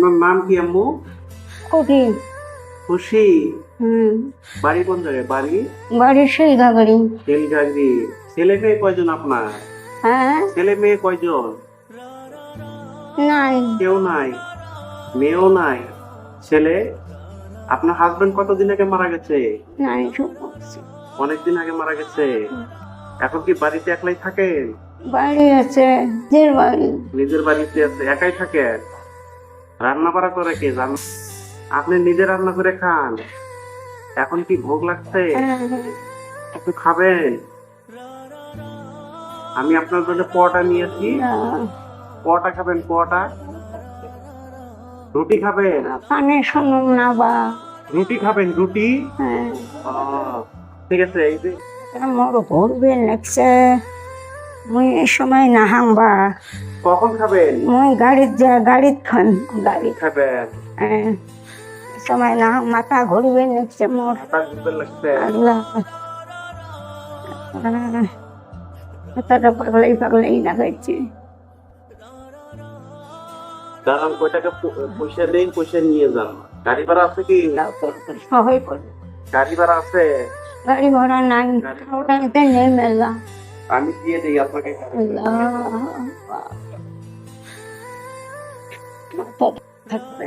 আপনার নাম কি আম্মু? খুবই খুশি? হুম। বাড়ি কোন জায়গায়? বাড়ি? বাড়ির সেই গাগরি তেলগাগরি ছেলে মেয়ে কয়জন আপনার? হ্যাঁ? ছেলে মেয়ে কয়জন? নাই। কেউ নাই? মেয়েও নাই? ছেলে? আপনার হাজবেন্ড কতদিন আগে মারা গেছে? নাই। অনেকদিন আগে মারা গেছে। এখন কি বাড়িতে একলাই থাকেন? বাড়ি আছে যে বাড়ি। নিজের বাড়িতে আছে একাই থাকেন? রান্না বাড়া করে কে জান? আপনি নিজে রান্না করে খান। এখন কি ভোগ লাগছে? একটু খাবেন। আমি আপনার জন্য পোয়াটা নিয়েছি। না, পোয়াটা খাবেন পোয়াটা রুটি খাবেন? কানে শুনুন না বা। রুটি খাবেন রুটি? হ্যাঁ। ঠিক আছে এই যে। মোর ঘুরবে লাগছে। মুই এই সময় নাহাং বা। কখন খাবেন? মুই গাড়িত যা গাড়িত খান। গাড়ি খাবেন? হ্যাঁ সময় নাহাং মাথা ঘুরবে লাগছে মোর। লাগছে। আল্লাহ। মাথাটা পাগলাই পাগলাই লাগাইছে দাঁড়ান কয় টাকা প- পয়সা দেন পয়সা নিয়ে যান। গাড়ি ভাড়া আছে কি? সবাই করে গাড়ি ভাড়া আছে? গাড়ি ভাড়া নাই ওটাতে নেই মেলা। আমি দিয়ে দিই আপনাকে। আল্লাহ। থাকবে।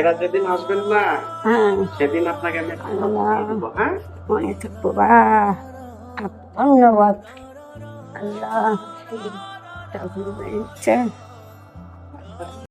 এরা যেদিন আসবেন না হ্যাঁ। সেদিন আপনাকে আমি হ্যাঁ? মনে থাকব বা। ধন্যবাদ। আল্লাহ।